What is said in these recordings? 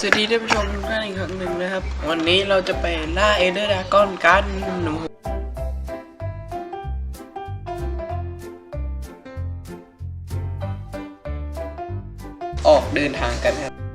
สวัสดีท่านผู้ชมทุกท่านอีกครั้งหนึ่งนะครับ วันนี้เราจะไปล่าเอเดอร์ดากอนกันออกเดินทางกันครับ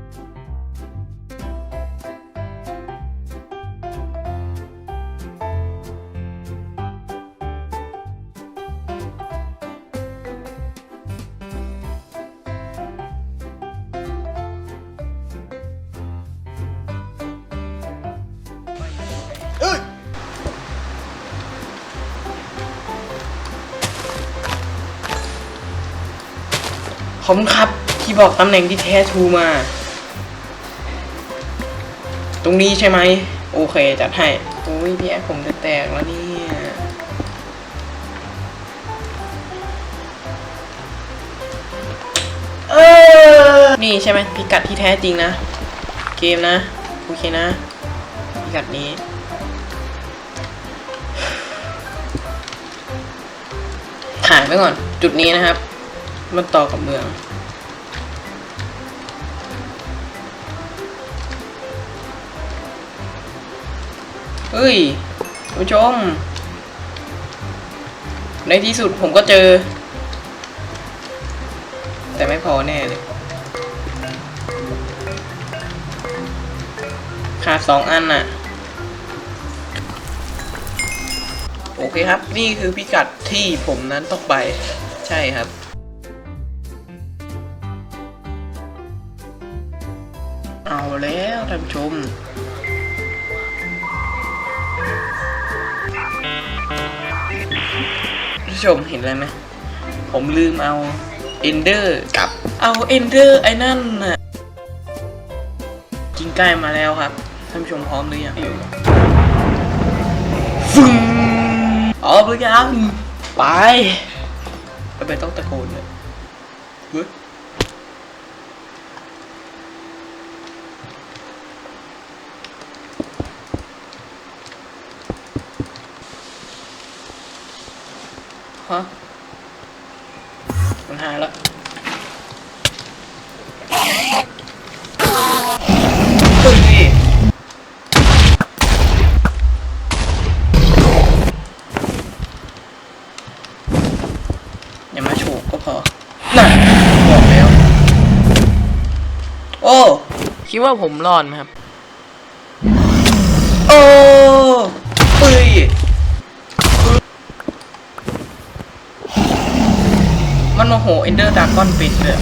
ผมครับที่บอกตำแหน่งที่แท้ทูมา ตรงนี้ใช่ไหม โอเค จัดให้ โอ้ยพี่แอ๊ผมจะแตกแล้วเนี่ยเออ นี่ใช่ไหมพิกัดที่แท้จริงนะ เกมนะ โอเคนะ พิกัดนี้ถ่ายไว้ก่อน จุดนี้นะครับ มันต่อกับเมือง เฮ้ยคุณผู้ชม ในที่สุดผมก็เจอ แต่ไม่พอแน่เลย ขาดสองอันน่ะ โอเคครับ นี่คือพิกัดที่ผมนั้นต้องไป ใช่ครับ เอาแล้วท่านผู้ชม ผู้ชมเห็นอะไรไหม ผมลืมเอาเอนเดอร์กับเอาเอนเดอร์ไอ้นั่นน่ะกินใกล้มาแล้วครับ ท่านผู้ชมพร้อมหรือยังฟึ่งพร้อมหรือยังไปทำไมต้องตะโกนเลย ฮะมันหายแล้วเฮ้ยอย่ามาโฉกก็พอน่ะบอกแล้ว โอ้ คิดว่าผมรอดไหมครับ โอ้เฮ้ย มัน โมโหเอนเดอร์ดากอนเป็นเลย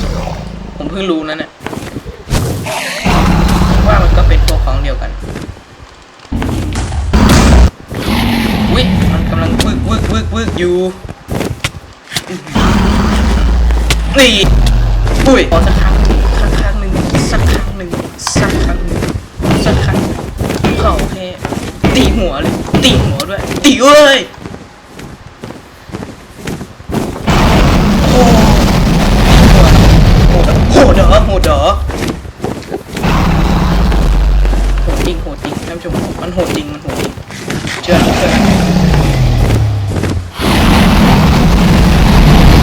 ผมเพิ่งรู้นั่นแหละว่ามันก็เป็นตัวของเดียวกันวิมันกำลังวึกวึกวึกวึกอยู่นี่อุ้ยขอสักครั้งสักครั้งหนึ่งสักครั้งหนึ่งสักครั้งหนึ่งสักครั้งหนึ่งเขาแค่ตีหัวเลยตีหัวด้วยตีเอ้ย หโหดเหรอโหดเหรอโหดจริงโหดจริงท่านผู้ชมมันโหดจริงมันโหดจริงเชื่อเชื่อ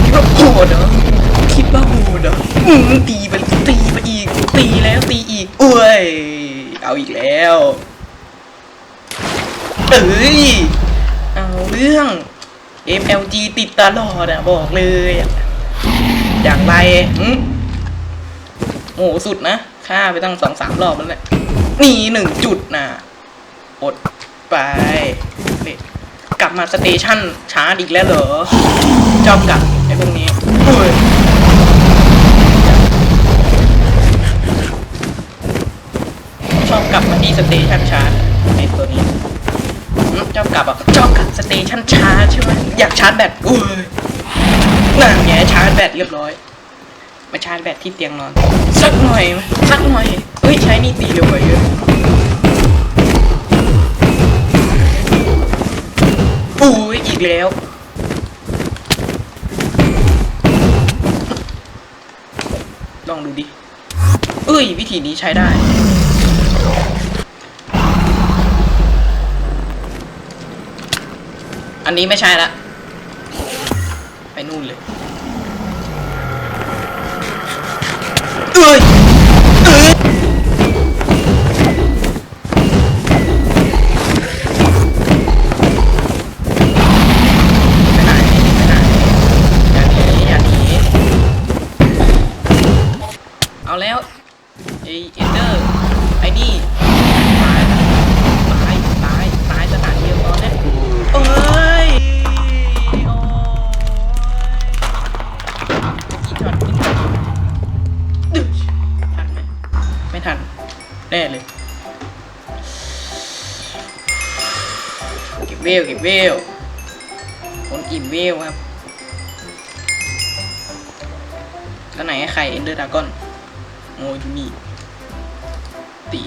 คิดว่าโหดเหรอคิดว่าโหดเหรออืมตีไปตีไปอีกตีแล้วตีอีกอุ้ยเอาอีกแล้วเอ้ยเอาเรื่อง MLG ติดตลอดอะบอกเลยอย่างไรหึโอ้ โหสุดนะฆ่าไปตั้งสองสามรอบแล้วแหละนี่หนึ่งจุดนะอดไปนี่กลับมาสเตชันชาร์จอีกแล้วเหรอจอบกลับไอ้พวกนี้เฮ้ยชอบกลับมาที่สเตชันชาร์จไอ้ตัวนี้ชอบกลับอะชอบกลับสเตชันชาร์จใช่ไหมอยากชาร์จแบตอุ้ยนั่นไงชาร์จแบตเรียบร้อย มาชาร์จแบตที่เตียงนอนสักหน่อยสักหน่อยเฮ้ยใช้นี่ตีเร็วกว่าเยอะอุ้ยอีกแล้วลองดูดิเอ้ย วิธีนี้ใช้ได้ อันนี้ไม่ใช่ละ ไปนู่นเลย เอ้ยเอ้ยเอาแล้วไอเอนเดอร์ไอนี่ บเวลเก็บเวลคนอิ่มเวลครับแล้วไหนไข่เอนเดอร์ดากอนโมยูนี่ตี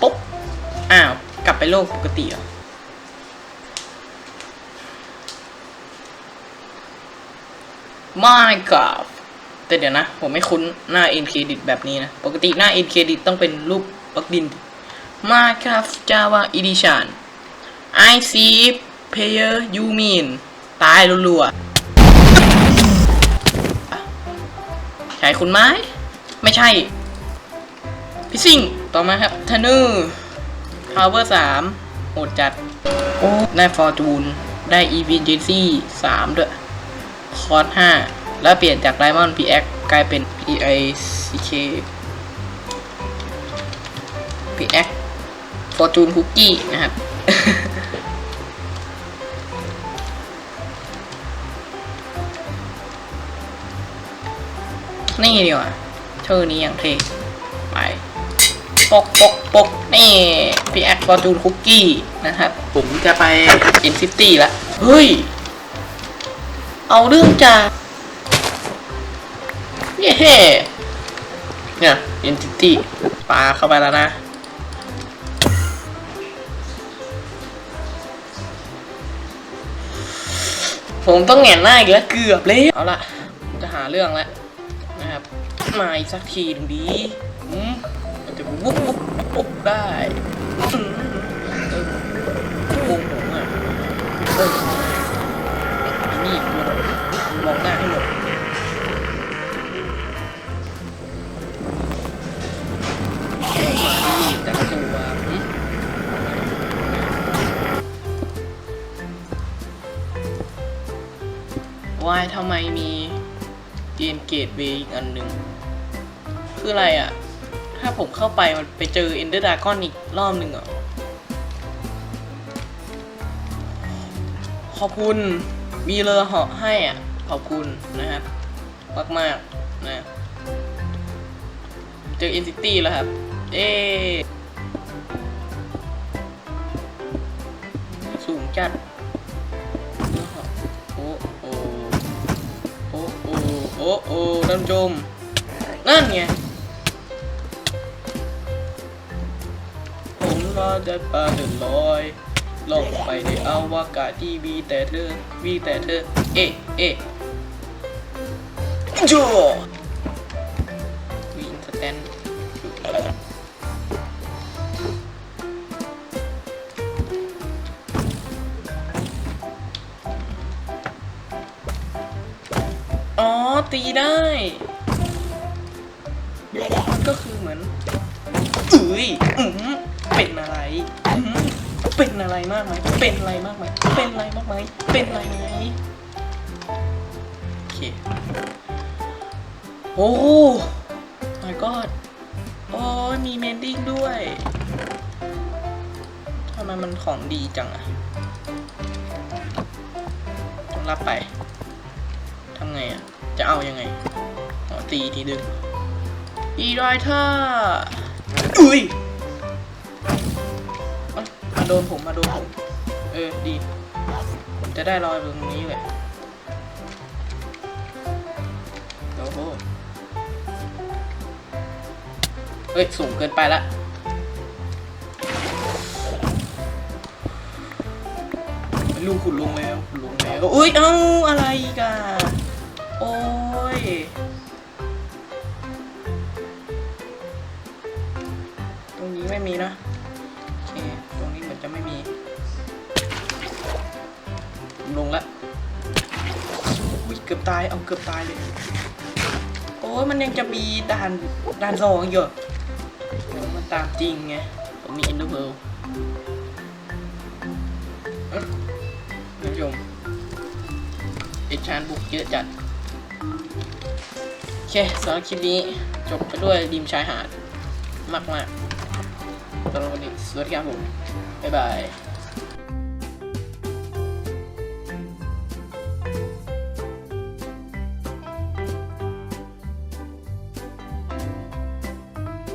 ปุ๊บอ้าว กลับไปโลกปกติเหรอไม่กับแต่เดี๋ยวนะ ผมไม่คุ้นหน้าเอ็นเครดิตแบบนี้นะ ปกติหน้าเอ็นเครดิตต้องเป็นรูปบล็อกดิน Minecraft Java Edition I see player you mean ตายรัวๆใช่คุณไหมไม่ใช่ พิซซิ่ง ต่อมาครับทนูพาวเวอร์สามโหดจัด โอ้ได้ฟอร์จูน ได้อีวีเจซี่สามด้วยคอร์สห้าแล้วเปลี่ยนจากไดมอนด์พีแอกกลายเป็น P I C K พีแอกฟอร์จูนคุกกี้นะครับ นี่ดีกว่าเธอนี้อย่างเท่ไปปกปกปกนี่พี่แอคฟอร์จูนคุกกี้นะครับ ผมจะไปอินฟิตี้ละเฮ้ย เอาเรื่องจากเย้เนี่ยอินฟิตี้ปาเข้าไปแล้วนะผมต้องแหงนหน้าอีกแล้วเกือบเลยเอาละผมจะหาเรื่องแล้วนะ มาอีกสักทีหนึ่งดีอืมมันจะวุบวุบวุบได้อืมเออโกงผมอะเออนี่ตัวมองหน้าให้หมดแต่ละตัวอืมวายทำไมมีเดีนเกตเวย์อีกอันหนึ่ง คืออะไรอะ ถ้าผมเข้าไปมันไปเจอเอนเดอร์ดากอนอีกรอบหนึ่งเหรอขอบคุณมีเรือเหาะให้อะ ขอบคุณนะครับ มากมากนะเจอเอ็นซิตี้แล้วครับ เอ๊สูงจัดเรือเหาะโอ้โอ้โอ้โอ้โอ้โอ้ท่านผู้ชมนั่นไง จะปลาเดินลอยลงไปในอวกาศที่มีแต่เธอมีแต่เธอ เอ๊ะเอ๊ะจวินสแตนอ๋อ ตีได้ ก็คือเหมือนเอ้ยอืม เป็นอะไรมากไหมเป็นอะไรมากไหมเป็นอะไรมากไหมเป็นอะไรไหมโอเค โอ้ my god โอ้ยมีเมนดิ้งด้วยทำไมมันของดีจังอะต้องรับไปทำไงอะจะเอายังไงอ๋อตีทีดึงอีไรเธอร์อุ้ย โดนผมมาโดนผมเออดี ผมจะได้รอยตรงนี้เลยโอ้โหเฮ้ย สูงเกินไปละลูกขุดลงแล้วขุดลงแล้วอุ้ย เอ้า อะไรกันโอ้ยตรงนี้ไม่มีนะ จะไม่มีลงละอุ้ยเกือบตาย เอาเกือบตายเลย โอ้ยมันยังจะมีด่านด่านสองอีกเหรอโอ้มันตามจริงไง ผมมีอินเตอร์เวิลนผู้ชมเอชานบุกเยอะจัด โอเคสำหรับคลิปนี้ จบไปด้วยริมชายหาด มากมากๆสำหรับวันนี้สวัสดีครับผม บ๊ายบาย